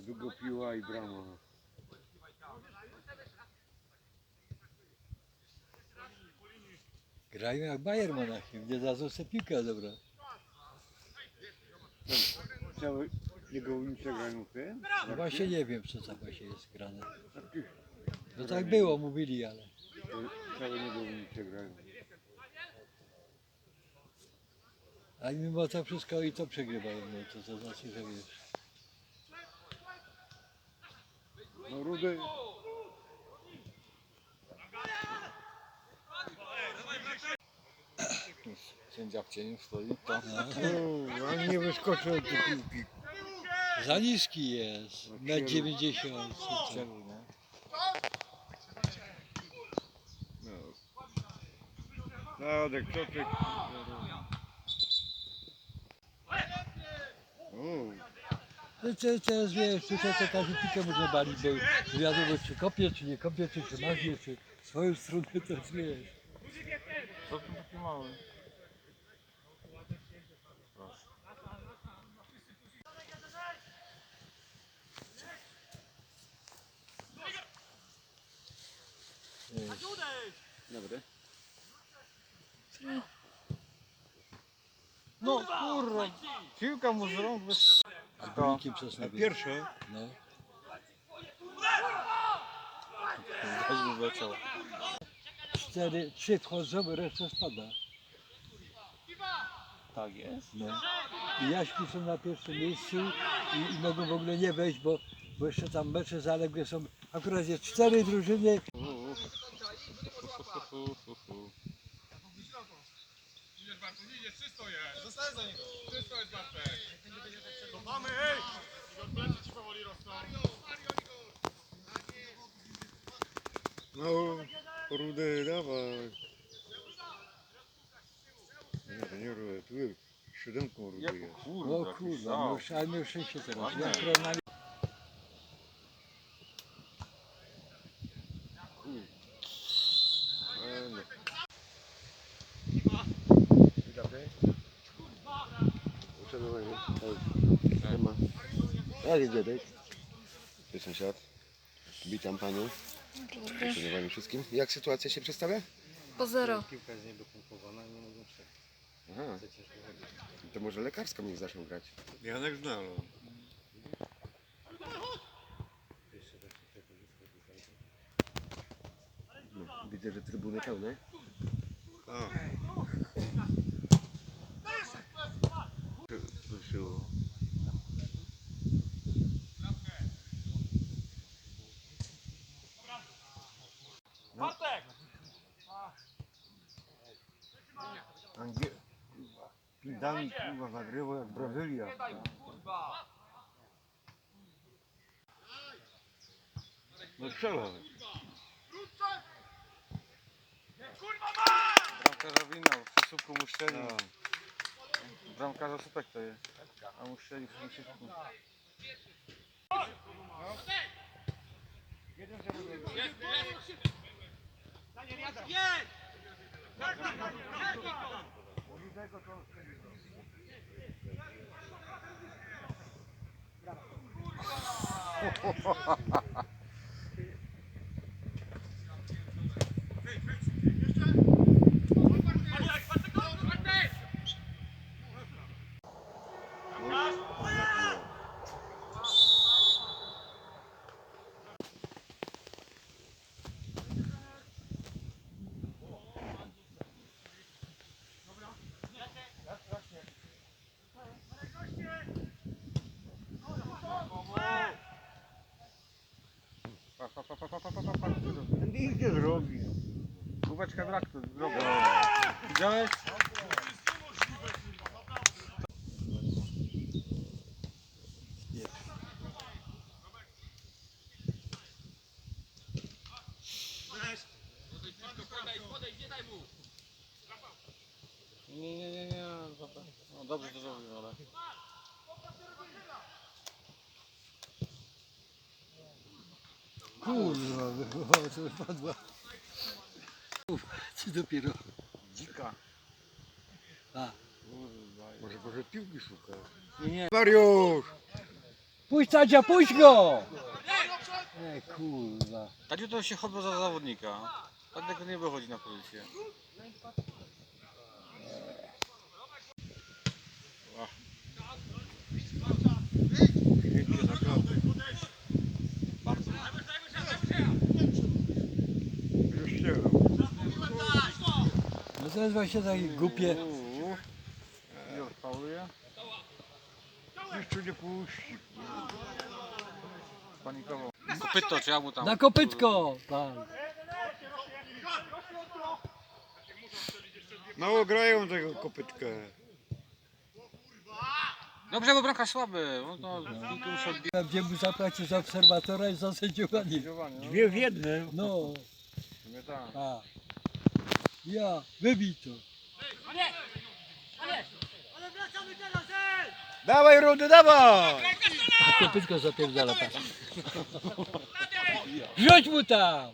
Зараз дубопіла і брама. Grają jak Bayer Monachium, nie dadzą sobie piłkę dobra. Całe jego ulice grają w tym? No właśnie nie wiem co tam właśnie jest grane. No tak było, mówili, ale Całe jego ulice grają. a mimo to wszystko i to przegrywają, no to, to znaczy, że wiesz. No rudy. Sędzia w cieniu stoi, to O, a nie wyskoczył od tej piłki. Za niski jest, na 90. strzelił, nie? No. Zadek, Czoczek. O, No teraz wiesz, tutaj to każdy piłkę można balić, bo wiadomo czy kopie, czy nie kopie, czy się machnie, czy swoją stronę to wiesz. Тобто попіймали. Добре. Ну, курва, кілька музером без... А перше? Ну. Аж би бачила. Cztery, trzy wchodzą, reszta spada. Tak jest. No. I Jaśki są na pierwszym miejscu i, i mogą w ogóle nie wejść, bo, bo jeszcze tam mecze zaległe są. Akurat jest cztery drużyny. Zostań za niego. Czysto jest Bartek. Cofamy, ej! Igor, plecy ci powoli rosną. No, rudy, dawaj. Nie, to nie rudy, tu jest siódemką rudy jest. O kurwa, no, już- ale miał szczęście teraz. Ja na. Jak jest dziadek? Jest sąsiad. Witam panią. Uszanowanie wszystkim. Jak sytuacja się przedstawia? Po zero. Piłka jest niedopompowana i nie mogą przejść. Aha. To ciężko chodzi. To może lekarską niech zaczną grać. Janek tutaj. No, widzę, że trybuny pełne. Tak. Ruszyło. Pidami kurwa zagrywa jak Brazylia. No strzelaj. Bramkarza winął, przy słupku mu strzelił. No. Bramkarza słupek to jest. A mu strzelił przy słupku tego to... Brawo. Pa, pa, pa, pa, pa, pa, pa, pa. Nic nie zrobi. Kubeczka traktu zrobił. Widziałeś? Nie, nie, nie, nie. No dobrze to zrobił, ale... Kurwa, o, co wypadła. Uf, Ci dopiero. Dzika. A. Może, może piłki szuka. Nie, nie. Mariusz! Puść Tadzia, puść go! Ej, kurwa. Tadziu to się chowa za zawodnika. Dlatego nie wychodzi na pozycję. Ach. To jest właśnie takie głupie. Już fauluje. Jeszcze nie puści. Panikował. Kopyto, czy ja mu tam... Na kopytko! Pan. Mało grają tego kopytka. Dobrze, bo bramka słaby. No piłkę muszę. Gdzie mu zapłacić za obserwatora i za sędziowanie. No, Dwie w jednym. No, sumie tak. a. Ja, wybij to. Dawaj Rudy, dawaj! A kopytko zapierdala patrz. Rzuć mu tam!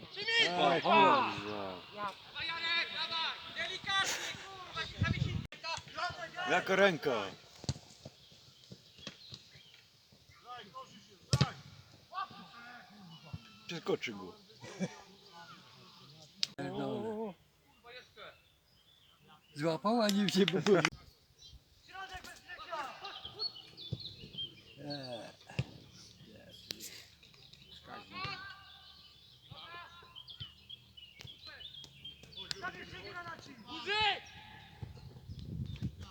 Jaka ręka? Przeskoczy go. Pierdolę. Złapał, a nie się było.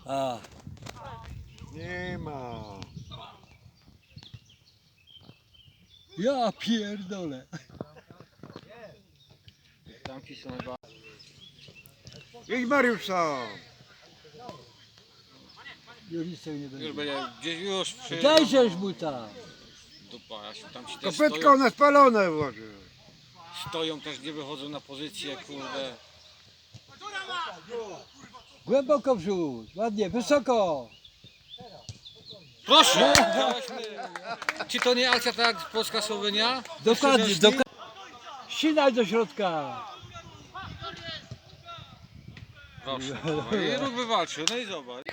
A, Nie ma. ja pierdolę. Tamci są chyba... Jedź Mariusz sam. Już nic tego nie Już będzie. będzie, gdzieś już przy... Mu tam. Dupa, Jasiu, tam ci też Kopytko stoją, na spalone włożył. stoją, też nie wychodzą na pozycję, kurde. Głęboko wrzuć, ładnie, wysoko. Proszę! Czy to nie akcja tak jak Polska-Słowenia? Dokładnie, dokładnie. Ścinaj do środka. Proszę. No I wywalczył, no i zobacz.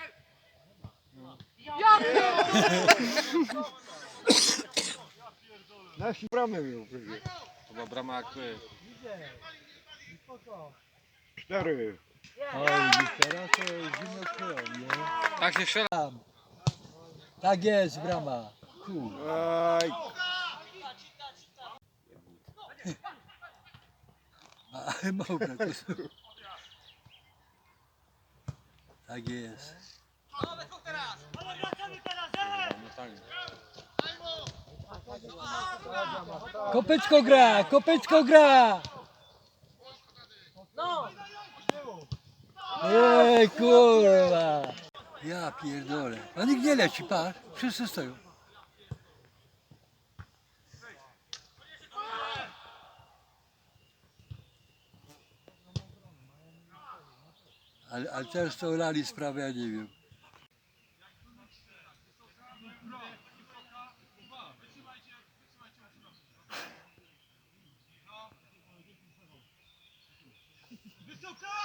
Nasi bramy miał przecież. Była brama jakby... Cztery. Oj, teraz to zimno krwią, nie? Tak się strzela. Tam. Tak jest, brama. Kur. Aj. A, brakuje. Tak jest. No tak. Kopytko gra, kopytko gra. Ej, kurwa. Ja pierdolę. A nikt nie leci, patrz. Wszyscy stoją. Ale, ale też to lali sprawę, ja nie wiem. Go, go!